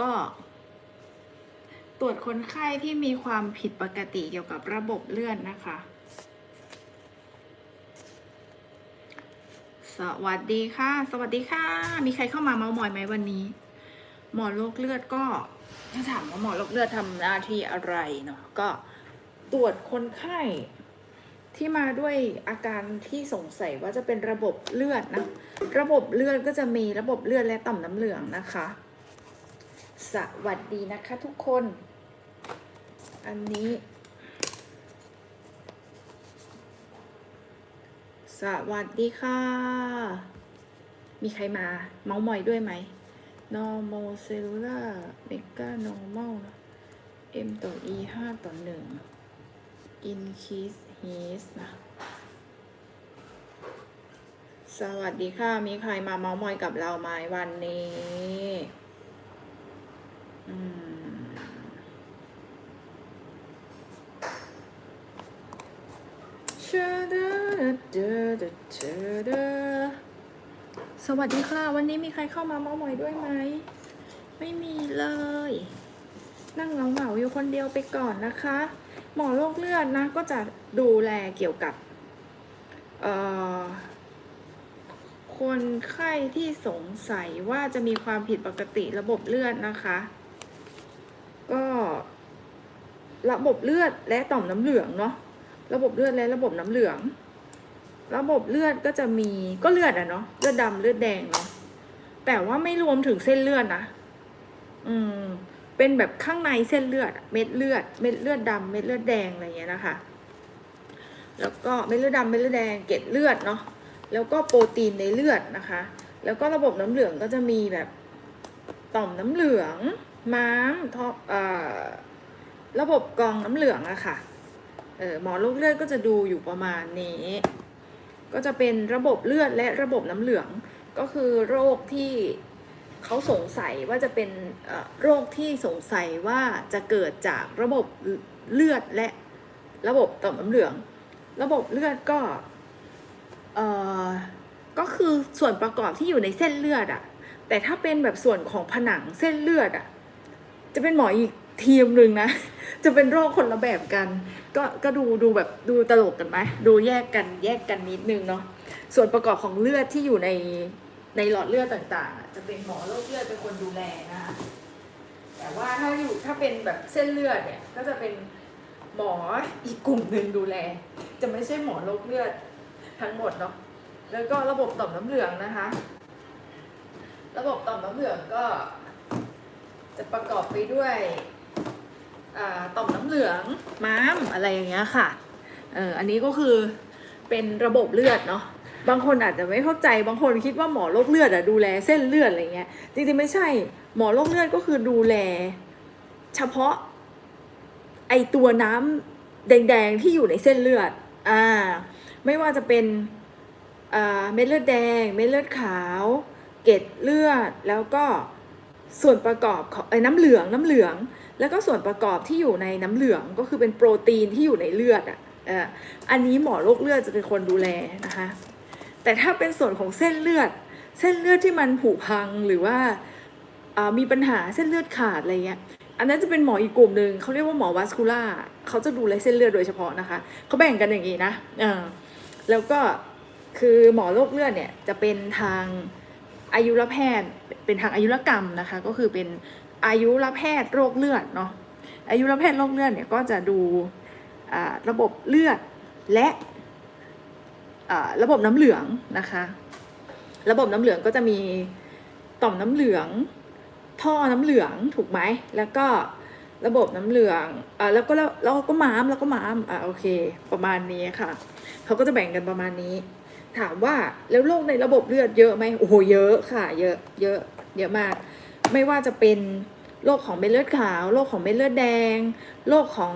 ก็ ตรวจคนไข้ที่มีความผิดปกติเกี่ยวกับระบบเลือดนะคะ สวัสดีค่ะ สวัสดีค่ะ มีใครเข้ามาเมาส์มอยไหมวันนี้ หมอโรคเลือดก็ถ้าถามว่าหมอโรคเลือดทำหน้าที่อะไรเนาะก็ตรวจคนไข้ที่มาด้วยอาการที่สงสัยว่าจะเป็นระบบเลือดนะ ระบบเลือดก็จะมีระบบเลือดและต่อมน้ำเหลืองนะคะ สวัสดีนะคะทุกคน อันนี้ สวัสดีค่ะ มีใครมา เมาส์มอยด้วยไหม normal cellular mega normal m ต่อ e 5ต่อ 1 increase his นะสวัสดีค่ะ มีใครมาเมาส์มอยกับเราไหมวันนี้ สวัสดีค่ะ วันนี้มีใครเข้ามาเมาส์มอยด้วยไหม ไม่มีเลย นั่งเหงาเหงาๆอยู่คนเดียวไปก่อนนะคะ หมอโรคเลือดนะ ก็จะดูแลเกี่ยวกับคนไข้ที่สงสัยว่าจะมีความผิดปกติระบบเลือดนะคะ ก็ ระบบเลือดและต่อมน้ำเหลืองเนาะระบบเลือดและระบบน้ำเหลือง ระบบเลือดก็จะมีก็เลือดอะเนาะเลือดดำเลือดแดงเนาะแต่ว่าไม่รวมถึงเส้นเลือดนะอืมเป็นแบบข้างในเส้นเลือด เม็ดเลือด เม็ดเลือดดำเม็ดเลือดแดงอะไรเงี้ยนะคะ แล้วก็เม็ดเลือดดำเม็ดเลือดแดงเกล็ดเลือดเนาะแล้วก็โปรตีนในเลือดนะคะ แล้วก็ระบบน้ำเหลืองก็จะมีแบบต่อมน้ำเหลืองม้ามท้องเอ่อ ระบบกรองน้ำเหลืองอะค่ะเออหมอโรคเลือดก็จะดูอยู่ประมาณนี้ ก็จะเป็นระบบเลือดและระบบน้ำเหลืองก็คือโรคที่เขาสงสัยว่าจะเป็นออโรคที่สงสัยว่าจะเกิดจากระบบเลือดและระบบต่อมน้ำเหลือง ระบบเลือดก็เอ่อก็คือส่วนประกอบที่อยู่ในเส้นเลือดอะแต่ถ้าเป็นแบบส่วนของผนังเส้นเลือดอะจะเป็นหมออีก ทีมหนึ่งนะ จะเป็นโรคคนละแบบกัน ก็ก็ดูดูแบบดูตลกกันไหมดูแยกกันแยกกันนิดนึงเนาะส่วนประกอบของเลือดที่อยู่ในในหลอดเลือดต่างๆ จะเป็นหมอโรคเลือดเป็นคนดูแลนะคะแต่ว่าถ้าอยู่ถ้าเป็นแบบเส้นเลือดเนี่ยก็จะเป็นหมออีกกลุ่มหนึ่งดูแล จะไม่ใช่หมอโรคเลือดทั้งหมดเนาะแล้วก็ระบบต่อมน้ำเหลืองนะคะ ระบบต่อมน้ำเหลืองก็จะประกอบไปด้วย ต่อมน้ำเหลืองม้ามอะไรอย่างเงี้ยค่ะเอออันนี้ก็คือเป็นระบบเลือดเนาะบางคนอาจจะไม่เข้าใจบางคนคิดว่าหมอโรคเลือดอะดูแลเส้นเลือดอะไรเงี้ยจริงๆไม่ใช่หมอโรคเลือดก็คือดูแล เฉพาะ ไอตัวน้ำแดงๆที่อยู่ในเส้นเลือดอ่าไม่ว่าจะเป็นอ่าเม็ดเลือดแดง เม็ดเลือดขาว เกล็ดเลือดแล้วก็ส่วนประกอบของไอ้น้ำเหลืองน้ำเหลือง แล้วก็ส่วนประกอบที่อยู่ในน้ำเหลืองก็คือเป็นโปรตีนที่อยู่ในเลือดอะอ่ออันนี้หมอโรคเลือดจะเป็นคนดูแลนะคะ แต่ถ้าเป็นส่วนของเส้นเลือด เส้นเลือดที่มันผุพังหรือว่าอ่ามีปัญหาเส้นเลือดขาดอะไรเงี้ย อันนั้นจะเป็นหมออีกกลุ่มหนึ่งเขาเรียกว่าหมอวัสคูล่าเขาจะดูแลเส้นเลือดโดยเฉพาะนะคะเขาแบ่งกันอย่างนี้นะแล้วก็คือหมอโรคเลือดเนี่ยจะเป็นทางอายุรแพทย์เป็นทางอายุรกรรมนะคะ ก็คือเป็น อายุรแพทย์โรคเลือดเนาะอายุรแพทย์โรคเลือดเนี่ยก็จะดูระบบเลือดและระบบน้ำเหลืองนะคะ ระบบน้ำเหลืองก็จะมีต่อมน้ำเหลือง ท่อน้ำเหลืองถูกไหมแล้วก็ระบบน้ำเหลืองอ่าแล้วก็แล้วแล้วก็ม้ามแล้วก็ม้ามอ่าโอเคประมาณนี้ค่ะเขาก็จะแบ่งกันประมาณนี้ ถามว่าแล้วโรคในระบบเลือดเยอะไหมโอ้โหเยอะค่ะ เยอะเยอะเยอะมาก ไม่ว่าจะเป็น โรคของเม็ดเลือดขาว โรคของเม็ดเลือดแดง โรคของ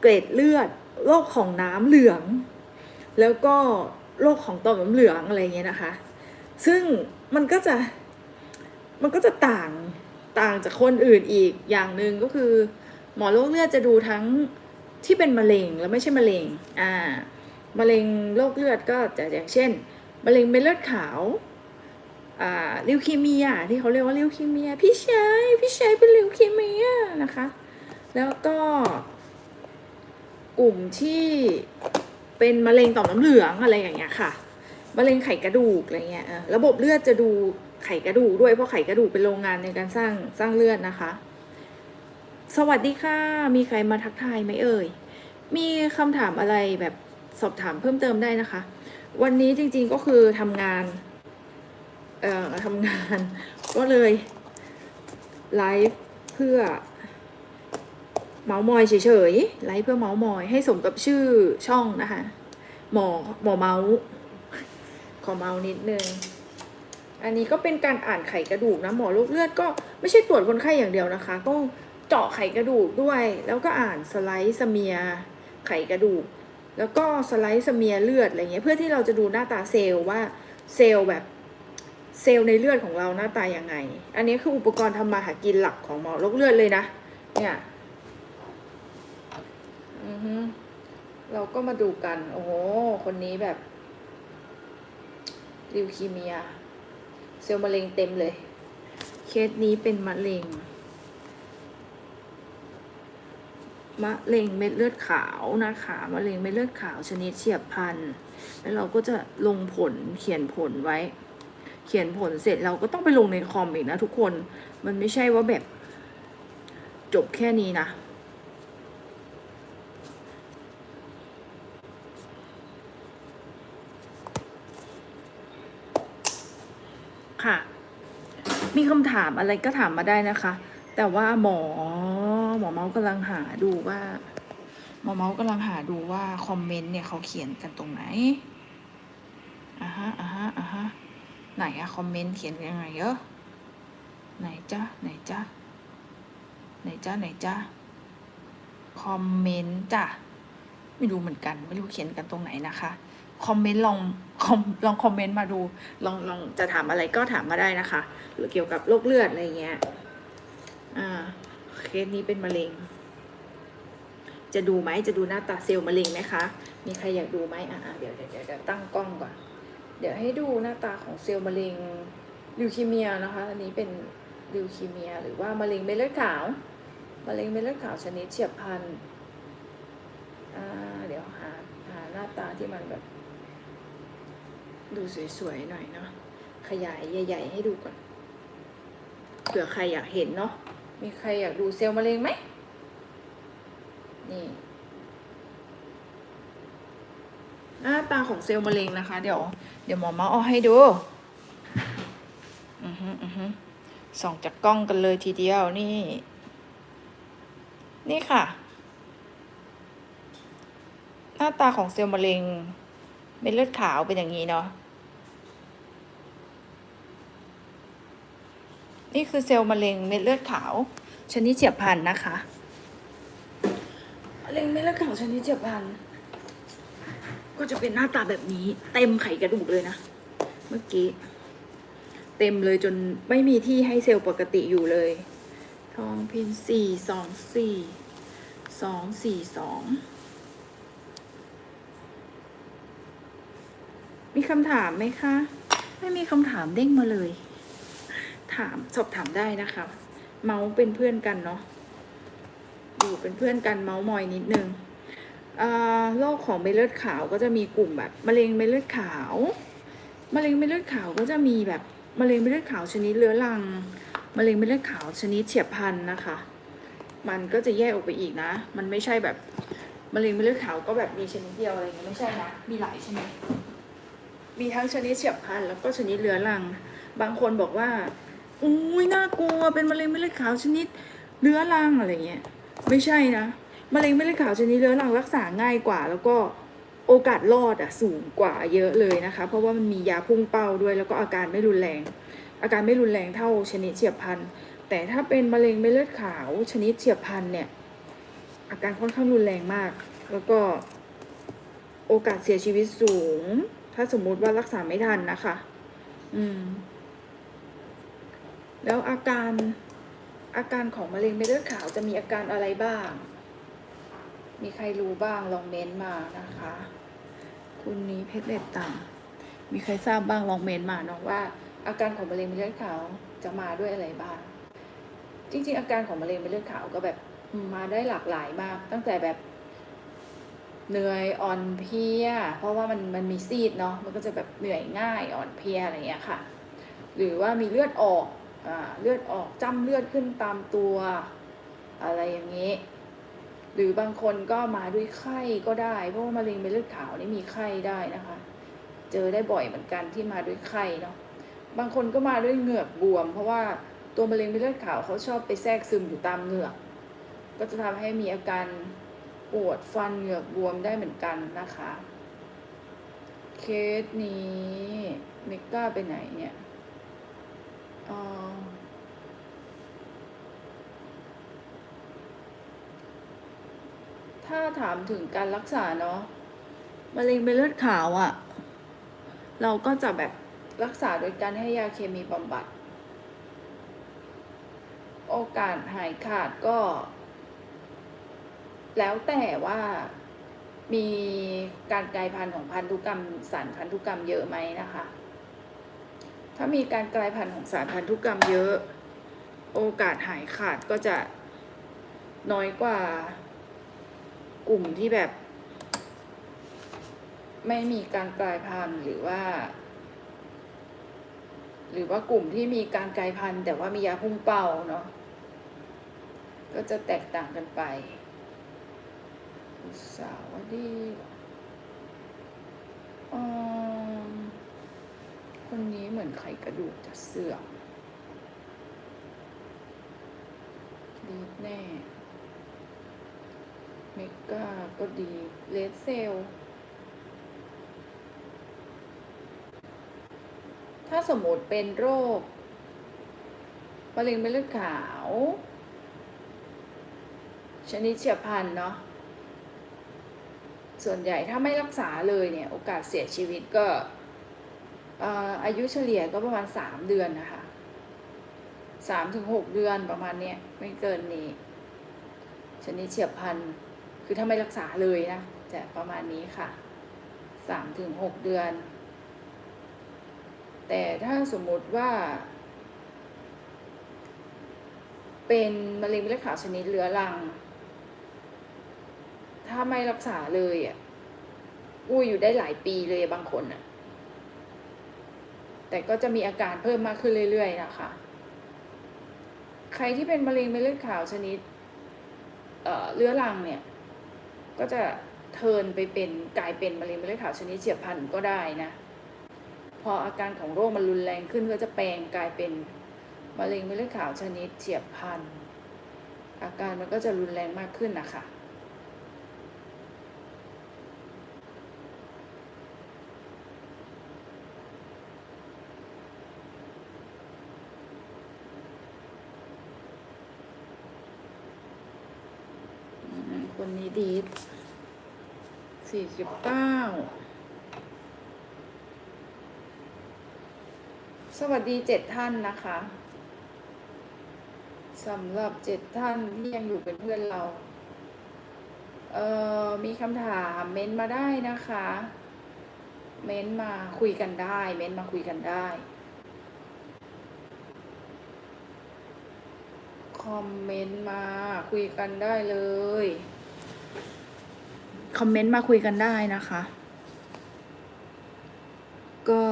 เกร็ดเลือด โรคของน้ำเหลือง แล้วก็โรคของต่อมน้ำเหลืองอะไรเงี้ยนะคะ ซึ่งมันก็จะมันก็จะต่างต่างจากคนอื่นอีกอย่างหนึ่งก็คือ หมอโรคเลือดจะดูทั้งที่เป็นมะเร็งและไม่ใช่มะเร็ง อ่า มะเร็งโรคเลือดก็จะอย่างเช่น มะเร็งเม็ดเลือดขาว ลิวคีเมียที่เขาเรียกว่าลิวคีเมีย พี่ชายพี่ชายเป็นลิวคีเมียนะคะ แล้วก็กลุ่มที่เป็นมะเร็งต่อมน้ำเหลืองอะไรอย่างเงี้ยค่ะมะเร็งไขกระดูกอะไรเงี้ยระบบเลือดจะดูไขกระดูกด้วยเพราะไขกระดูกเป็นโรงงานในการสร้างสร้างเลือดนะคะ สวัสดีค่ะ มีใครมาทักทายไหมเอ่ย มีคำถามอะไรแบบสอบถามเพิ่มเติมได้นะคะ วันนี้จริงๆก็คือทำงาน ทำงาน ก็เลยไลฟ์เพื่อเมาส์มอยเฉยๆไลฟ์เพื่อเมาส์มอยให้สมกับชื่อช่องนะคะ หมอหมอเมาส์ขอเมาส์นิดนึงอันนี้ก็เป็นการอ่านไขกระดูกนะหมอโรคเลือดก็ไม่ใช่ตรวจคนไข้อย่างเดียวนะคะต้องเจาะไขกระดูกด้วย แล้วก็อ่านสไลด์สเมียไขกระดูก แล้วก็สไลด์สเมียเลือดอะไรเงี้ยเพื่อที่เราจะดูหน้าตาเซลล์ว่าเซลล์แบบ เซลล์ในเลือดของเราหน้าตายังไง อันนี้คืออุปกรณ์ทำมาหากินหลักของหมอโรคเลือดเลยนะ เนี่ย อือฮึเราก็มาดูกัน โอ้โห คนนี้แบบลิวคีเมีย เซลล์มะเร็งเต็มเลย เคสนี้เป็นมะเร็ง มะเร็งเม็ดเลือดขาวนะคะ มะเร็งเม็ดเลือดขาวชนิดเฉียบพลัน แล้วเราก็จะลงผลเขียนผลไว้ เขียนผลเสร็จเราก็ต้องไปลงในคอมอีกนะทุกคน มันไม่ใช่ว่าแบบ จบแค่นี้นะค่ะ มีคำถามอะไรก็ถามมาได้นะคะ แต่ว่าหมอ หมอเมาส์กำลังหาดูว่า หมอเมาส์กำลังหาดูว่า คอมเมนต์เนี่ยเขาเขียนกันตรงไหนอ่าฮะอ่าฮะอ่าฮะ ไหนอะคอมเมนต์เขียนยังไงเยอะไหนจ้าไหนจ้าไหนจ้าไหนจ้าคอมเมนต์จ้ะไม่รู้เหมือนกัน ไม่รู้เขียนกันตรงไหนนะคะคอมเมนต์ลองคอมลองคอมเมนต์มาดูลองลองจะถามอะไรก็ถามมาได้นะคะ หรือเกี่ยวกับโรคเลือดอะไรเงี้ยอ่าเคสนี้เป็นมะเร็ง จะดูไหมจะดูหน้าตาเซลล์มะเร็งไหมคะ มีใครอยากดูไหมอ่าเดี๋ยวเดี๋ยวเดี๋ยวเดี๋ยวตั้งกล้องก่อน เดี๋ยวให้ดูหน้าตาของเซลล์มะเร็งลิวคีเมียนะคะ อันนี้เป็นลิวคีเมีย หรือว่ามะเร็งเม็ดเลือดขาว มะเร็งเม็ดเลือดขาวชนิดเฉียบพลันเดี๋ยวหาหาหน้าตาที่มันแบบ ดูสวยๆหน่อยเนาะ ขยายใหญ่ ๆ ให้ดูก่อน เผื่อใครอยากเห็นเนาะ มีใครอยากดูเซลล์มะเร็งไหม นี่ หน้าตาของเซลล์มะเร็งนะคะ เดี๋ยว เดี๋ยวหมอมาเอาให้ดูอือฮึอือฮึส่องจากกล้องกันเลยทีเดียวนี่ นี่ค่ะ หน้าตาของเซลล์มะเร็งเม็ดเลือดขาวเป็นอย่างนี้เนาะนี่คือเซลล์มะเร็งเม็ดเลือดขาวชนิดเฉียบพลันนะคะมะเร็งเม็ดเลือดขาวชนิดเฉียบพลัน ก็จะเป็นหน้าตาแบบนี้ เต็มไขกระดูกเลยนะ เมื่อกี้ เต็มเลยจนไม่มีที่ให้เซลล์ปกติอยู่เลย ทองพินสี่สองสี่สองสี่สองมีคำถามไหมคะ ไม่มีคำถามเด้งมาเลย ถามสอบถามได้นะคะ เมาส์เป็นเพื่อนกันเนาะอยู่เป็นเพื่อนกันเมาส์มอยนิดนึง โรคของเม็ดเลือดขาวก็จะมีกลุ่มแบบมะเร็งเม็ดเลือดขาวมะเร็งเม็ดเลือดขาวก็จะมีแบบมะเร็งเม็ดเลือดขาวชนิดเรื้อรังมะเร็งเม็ดเลือดขาวชนิดเฉียบพลันนะคะ มันก็จะแยกออกไปอีกนะ มันไม่ใช่แบบมะเร็งเม็ดเลือดขาวก็แบบมีชนิดเดียวอะไรเงี้ยไม่ใช่นะมีหลายชนิดมีทั้งชนิดเฉียบพลันแล้วก็ชนิดเรื้อรัง บางคนบอกว่าอุ้ยน่ากลัวเป็นมะเร็งเม็ดเลือดขาวชนิดเรื้อรังอะไรเงี้ยไม่ใช่นะ มะเร็งเม็ดเลือดขาวชนิดเรื้อรังรักษาง่ายกว่า แล้วก็โอกาสรอดอะสูงกว่าเยอะเลยนะคะ เพราะว่ามันมียาพุ่งเป้าด้วย แล้วก็อาการไม่รุนแรง อาการไม่รุนแรงเท่าชนิดเฉียบพลันแต่ถ้าเป็นมะเร็งเม็ดเลือดขาวชนิดเฉียบพลันเนี่ย อาการค่อนข้างรุนแรงมาก แล้วก็โอกาสเสียชีวิตสูง ถ้าสมมุติว่ารักษาไม่ทันนะคะ อืม แล้วอาการอาการของมะเร็งเม็ดเลือดขาวจะมีอาการอะไรบ้าง มีใครรู้บ้างลองเม้นต์มานะคะ คุณนี้เพชรเล็ดต่ำมีใครทราบบ้างลองเม้นต์มาเนาะว่า อาการของมะเร็งเม็ดเลือดขาวจะมาด้วยอะไรบ้าง จริง ๆ อาการของมะเร็งเม็ดเลือดขาวก็แบบมาได้หลากหลายมาก ตั้งแต่แบบเหนื่อยอ่อนเพลีย เพราะว่ามันมันมีซีดเนาะมันก็จะแบบเหนื่อยง่ายอ่อนเพลียอะไรอย่างเงี้ยค่ะ หรือว่ามีเลือดออกอ่าเลือดออกจ้ำเลือดขึ้นตามตัว อะไรอย่างนี้ หรือบางคนก็มาด้วยไข้ก็ได้ เพราะว่ามะเร็งเม็ดเลือดขาวนี่มีไข้ได้นะคะ เจอได้บ่อยเหมือนกันที่มาด้วยไข้เนาะบางคนก็มาด้วยเหงือกบวม เพราะว่าตัวมะเร็งเม็ดเลือดขาวเขาชอบไปแทรกซึมอยู่ตามเหงือก ก็จะทำให้มีอาการปวดฟันเหงือกบวมได้เหมือนกันนะคะ เคสนี้เมก้าไปไหนเนี่ยเอ่อ ถ้าถามถึงการรักษาเนาะมะเร็งเม็ดเลือดขาวอะ่ะ เราก็จะแบบรักษาโดยการให้ยาเคมีบำบัด โอกาสหายขาดก็ แล้วแต่ว่ามีการกลายพันธุ์ของพันธุกรรมสารพันธุกรรมเยอะไหมนะคะ ถ้ามีการกลายพันธุ์ของสารพันธุกรรมเยอะ โอกาสหายขาดก็จะน้อยกว่า กลุ่มที่แบบ ไม่มีการกลายพันธุ์หรือว่า หรือว่ากลุ่มที่มีการกลายพันธุ์ แต่ว่ามียาพุ่งเป้าเนาะก็จะแตกต่างกันไปสาวดีเหรอคนนี้เหมือนไขกระดูกจะเสื่อมดีแน่ เมกาก็ดีเลดเซล ถ้าสมมติเป็นโรคมะเร็งเม็ดเลือดขาว ชนิดเฉียบพลันเนาะ ส่วนใหญ่ถ้าไม่รักษาเลยเนี่ย โอกาสเสียชีวิตก็ออายุเฉลี่ยก็ประมาณสามเดือนนะคะสามถึงหกเดือนประมาณเนี้ยไม่เกินนี้ชนิดเฉียบพลัน คือถ้าไม่รักษาเลยนะจะประมาณนี้ค่ะสามถึงหกเดือน แต่ถ้าสมมติว่า เป็นมะเร็งเม็ดเลือดขาวชนิดเรื้อรัง ถ้าไม่รักษาเลยอะอุ้ยอยู่ได้หลายปีเลยบางคนอะ แต่ก็จะมีอาการเพิ่มมากขึ้นเรื่อยๆนะคะ ใครที่เป็นมะเร็งเม็ดเลือดขาวชนิดเอ่อเรื้อรังเนี่ย ก็จะเทินไปเป็นกลายเป็นมะเร็งเม็ดเลือดขาวชนิดเฉียบพลันก็ได้นะพออาการของโรคมันรุนแรงขึ้นก็จะแปลงกลายเป็นมะเร็งเม็ดเลือดขาวชนิดเฉียบพลันอาการมันก็จะรุนแรงมากขึ้นนะคะ อืมคนนี้ ดีดสี่สิบเก้าสวัสดีเจ็ดท่านนะคะสำหรับเจ็ดท่านที่ยังอยู่เป็นเพื่อนเรา เอ่อ มีคำถามเม้นมาได้นะคะ เม้นมาคุยกันได้ เม้นมาคุยกันได้ คอมเมนต์มาคุยกันได้เลย คอมเมนต์มาคุยกันได้นะคะ ก็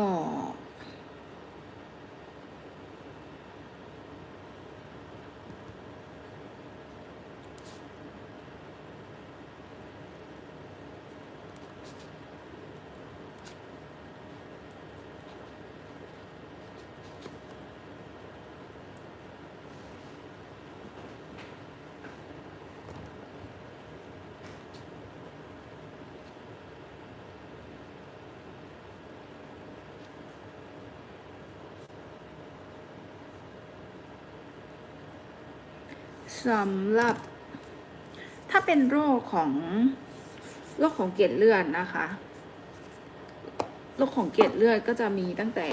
สำหรับถ้าเป็นโรคของโรคของเกล็ดเลือดนะคะโรคของเกล็ดเลือดก็จะมีตั้งแต่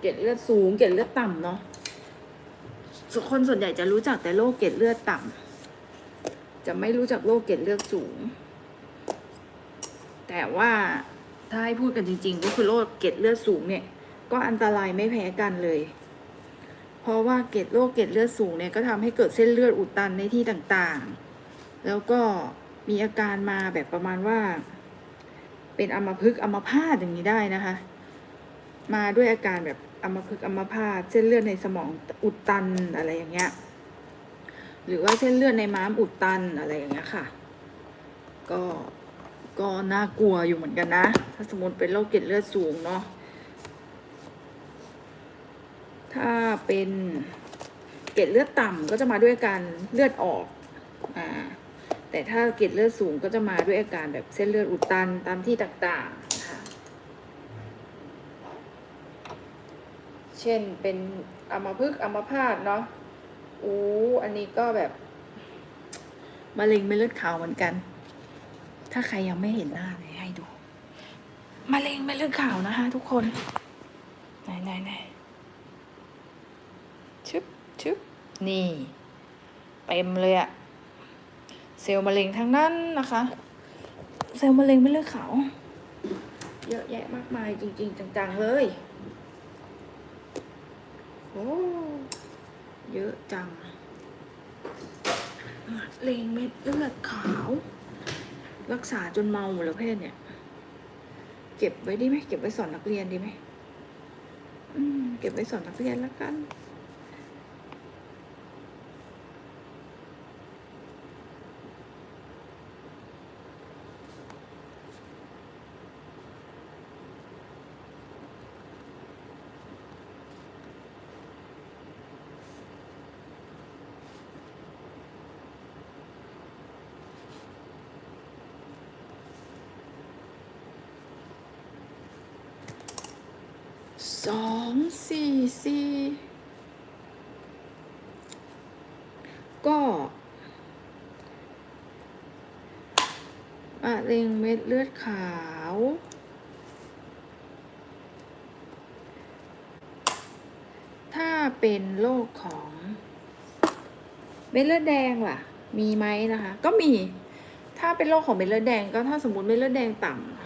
เกล็ดเลือดสูง เกล็ดเลือดต่ำเนาะคนส่วนใหญ่จะรู้จักแต่โรคเกล็ดเลือดต่ำจะไม่รู้จักโรคเกล็ดเลือดสูง แต่ว่าถ้าให้พูดกันจริง ๆ ก็คือโรคเกล็ดเลือดสูงเนี่ย ก็อันตรายไม่แพ้กันเลย ราะว่าเกล็ดโรคเกล็ดเลือดสูงเนี่ยก็ทำให้เกิดเส้นเลือดอุดตันในที่ต่างๆ แล้วก็มีอาการมาแบบประมาณว่า เป็นอัมพฤกษ์อัมพาตอย่างนี้ได้นะคะ มาด้วยอาการแบบอัมพฤกษ์อัมพาตเส้นเลือดในสมองอุดตันอะไรอย่างเงี้ย หรือว่าเส้นเลือดในม้ามอุดตันอะไรอย่างเงี้ยค่ะ ก็ก็น่ากลัวอยู่เหมือนกันนะ ถ้าสมมติเป็นโรคเกล็ดเลือดสูงเนาะ ถ้าเป็นเกล็ดเลือดต่ำก็จะมาด้วยการเลือดออกอ่าแต่ถ้าเกล็ดเลือดสูงก็จะมาด้วยอาการแบบเส้นเลือดอุดตันตามที่ต่างๆนะคะเช่นเป็นอัมพฤกษ์อัมพาตเนาะอู้อันนี้ก็แบบมะเร็งไม่เลือดขาวเหมือนกัน ถ้าใครยังไม่เห็นหน้าเลยให้ดูมะเร็งไม่เลือดขาวนะคะทุกคนไหนไหนไหนชึบชึบ นี่ เต็มเลยอะเซลล์มะเร็งทั้งนั้นนะคะ เซลล์มะเร็งไม่เลือดขาวเยอะแยะมากมายจริง ๆ จังๆ เลยโอ้เยอะจังมะเร็งเม็ดเลือดขาว รักษาจนเมาหมดแล้วเพศเนี่ย เก็บไว้ดีไหมเก็บไว้สอนนักเรียนดีไหมอืมเก็บไว้สอนนักเรียนแล้วกัน ส องสี่สี่ก็มะเร็งเม็ดเลือดขาว ถ้าเป็นโรคของ เม็ดเลือดแดงล่ะ มีไหมนะคะ ก็มี ถ้าเป็นโรคของเม็ดเลือดแดงก็ถ้าสมมติเม็ดเลือดแดงต่ำ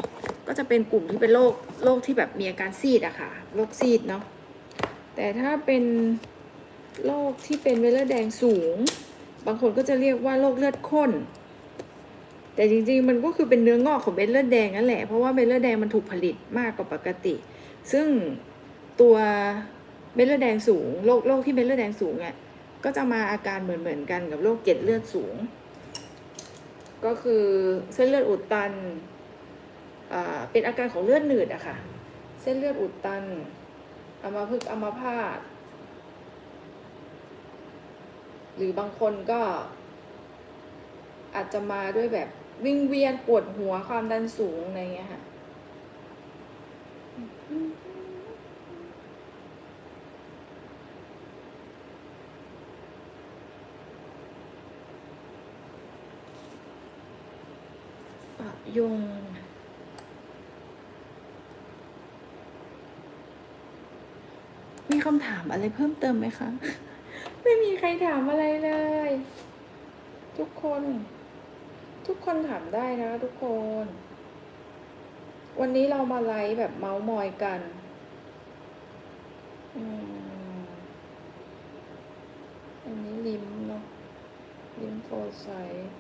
ก็จะเป็นกลุ่มที่เป็นโรคโรคที่แบบมีอาการซีดอะค่ะโรคซีดเนาะแต่ถ้าเป็นโรคที่เป็นเม็ดเลือดแดงสูง บางคนก็จะเรียกว่าโรคเลือดข้น แต่จริงๆมันก็คือเป็นเนื้องอกของเม็ดเลือดแดงนั่นแหละเพราะว่าเม็ดเลือดแดงมันถูกผลิตมากกว่าปกติ ซึ่งตัวเม็ดเลือดแดงสูงโรคโรคที่เม็ดเลือดแดงสูงเนี่ยก็จะมาอาการเหมือนเหมือนๆกันกับโรคเกล็ดเลือดสูง ก็คือเส้นเลือดอุดตัน เป็นอาการของเลือดหนืดอะค่ะ เส้นเลือดอุดตันอัมาพฤกอัมาพาตหรือบางคนก็ อาจจะมาด้วยแบบวิ่งเวียนปวดหัวความดันสูงอะไรเงี้ยค่ะปะยง มี คำถามอะไรเพิ่มเติมไหมคะ ไม่มีใครถามอะไรเลย ทุกคน ทุกคนถามได้นะทุกคน วันนี้เรามาไลฟ์แบบเมาส์มอยกันอืมอันนี้ลิมเนาะลิมโฟไซต์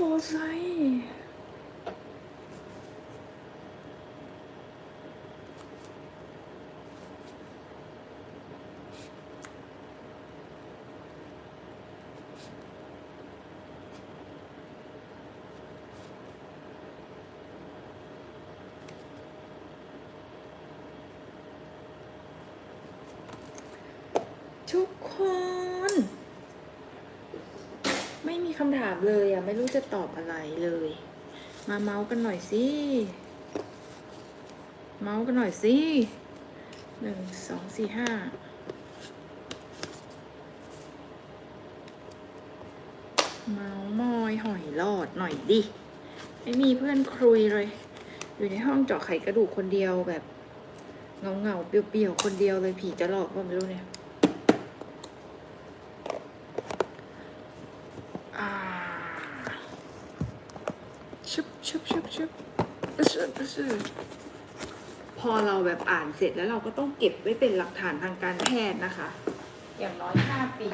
ลิมโฟไซต์ทุกคน ไม่มีคำถามเลยอะ ไม่รู้จะตอบอะไรเลย มาเมาส์กันหน่อยสิ เมาส์กันหน่อยสิหนึ่งสองสี่ห้าเมาส์มอยหอยหลอดหน่อยดิ ไม่มีเพื่อนคุยเลย อยู่ในห้องเจาะไขกระดูกคนเดียวแบบเงาเงาเปียวๆคนเดียวเลยผีจะหลอกก็ไม่รู้เนี่ย ซื่อ พอเราแบบอ่านเสร็จแล้วเราก็ต้องเก็บไว้เป็นหลักฐานทางการแพทย์นะคะ อย่างน้อยห้าปี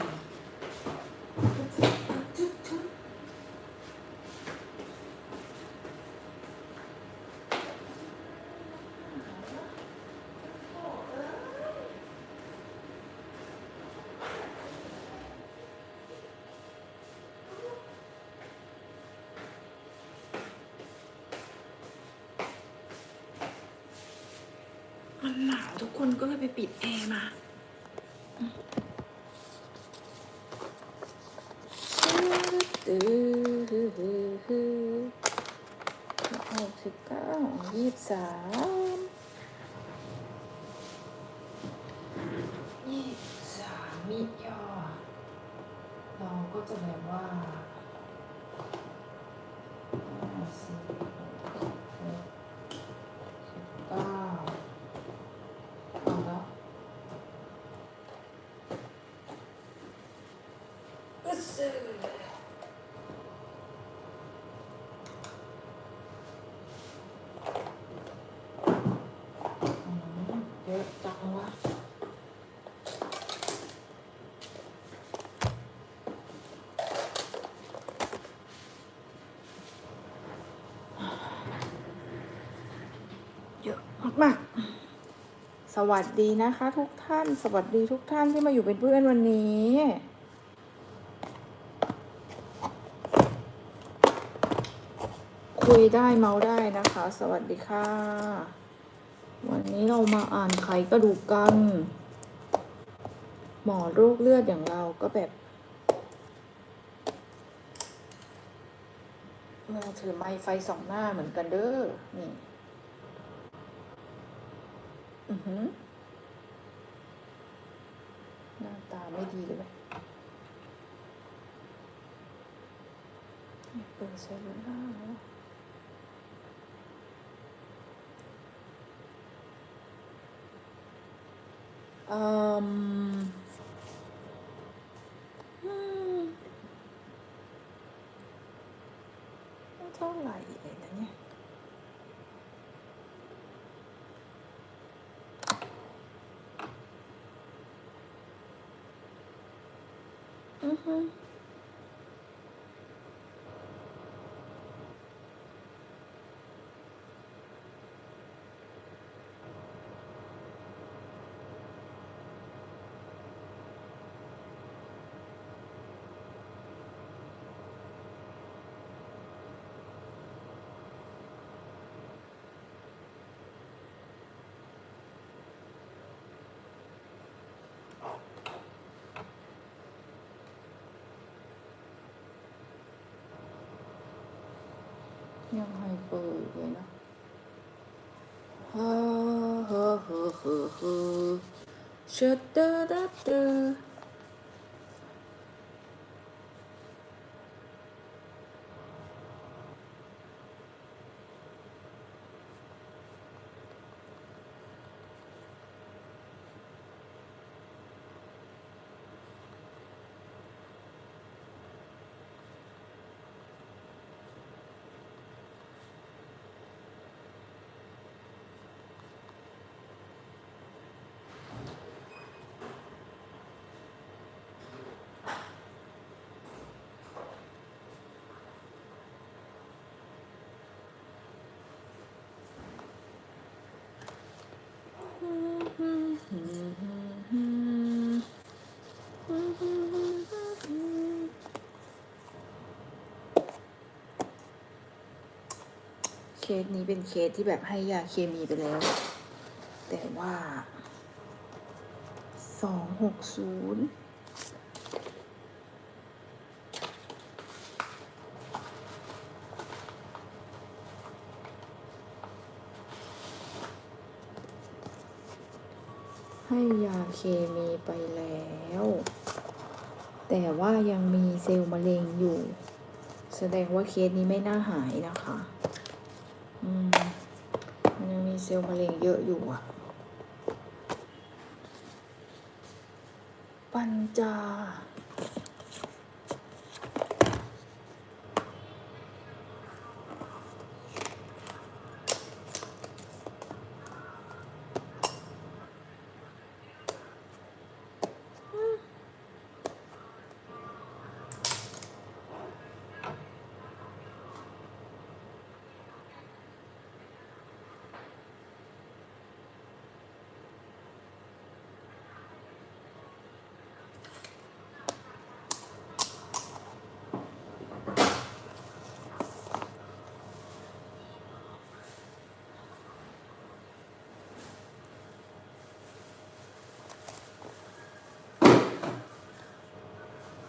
มันหนาวทุกคนก็เลยไปปิดแอร์มาหกสิบเก้ายี่สิบสามยี่สิบสามมิยอเราก็จะแบบว่าห้าสี่หกเจ็ดสิบเก้า เอาแล้วอึ๊ดซึอืมเยอะจังวะเยอะ มาก สวัสดีนะคะ ทุกท่าน สวัสดีทุกท่านที่มาอยู่เป็นเพื่อนวันนี้คุยได้เมาได้นะคะ สวัสดีค่ะ วันนี้เรามาอ่านไขกระดูกกัน หมอโรคเลือดอย่างเราก็แบบเราถือไม้ไฟสองหน้าเหมือนกันเด้อนี่ อือหือหน้าตาไม่ดีเลยไหมเปิดเซลลูล่าแล้วอืมอืมไม่เท่าไหร่เลยนะเนี่ย อื ยังไฮเปอร์อยู่เลยนะฮ่าฮ่าฮ่าฮ่าฮ่าชัดดาดัดดา เคสนี้เป็นเคสที่แบบให้ยาเคมีไปแล้ว แต่ว่าสองหกศูนย์ให้ยาเคมีไปแล้ว แต่ว่ายังมีเซลล์มะเร็งอยู่ แสดงว่าเคสนี้ไม่น่าหายนะคะ เซลล์มะเร็งเยอะอยู่อะปัญจา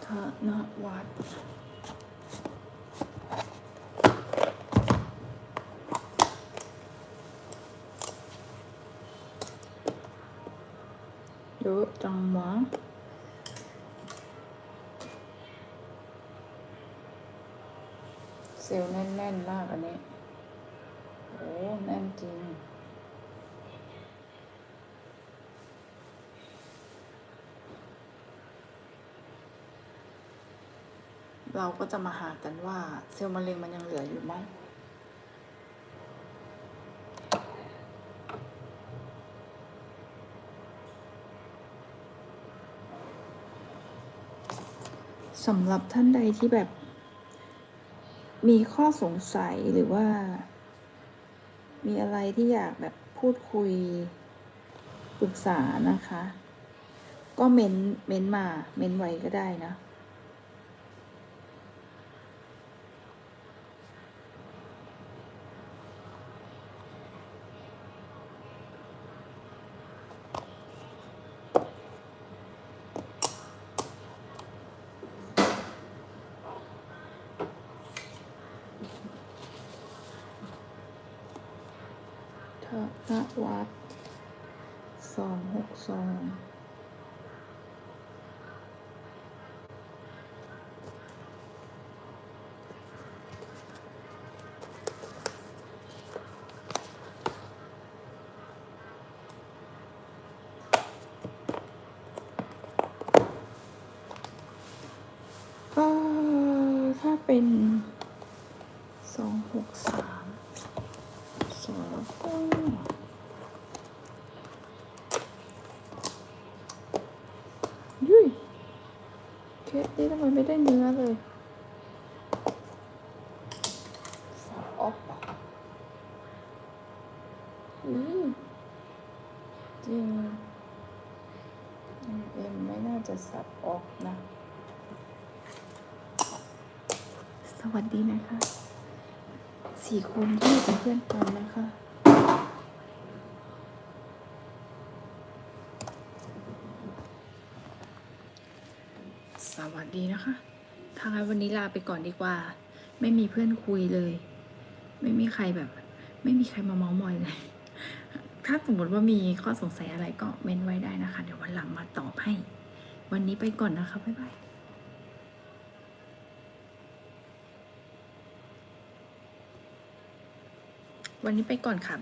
ธนวัฒน์เยอะจังวะเซลล์แน่นๆมากอันนี้ โอ้ แน่นจริง เราก็จะมาหากันว่าเซลล์มะเร็งมันยังเหลืออยู่ไหมสำหรับท่านใดที่แบบ มีข้อสงสัยหรือว่า มีอะไรที่อยากแบบพูดคุยปรึกษานะคะ ก็เม้นเม้นมา เม้นไว้ก็ได้นะ ระวัดสองหกสองก็ถ้าเป็นสองหกสามสองก็ยุ้ย เคสนี้ทำไมไม่ได้เนื้อเลยสับออกอือจริงเอ็มไม่น่าจะสับออกนะ สวัสดีนะคะ สี่คนที่เป็นเพื่อนกันนะคะ สวัส ดีนะคะทางนวันนี้ลาไปก่อนดีกว่า ไม่มีเพื่อนคุยเลย ไม่มีใครแบบ ไม่มีใครมาเมาส์มอยเลย ถ้าสมมติว่ามีข้อสงสัยอะไรก็เม้นไว้ได้นะคะ เดี๋ยววันหลังมาตอบให้ วันนี้ไปก่อนนะคะ บ๊ายบายวันนี้ไปก่อนค่ะ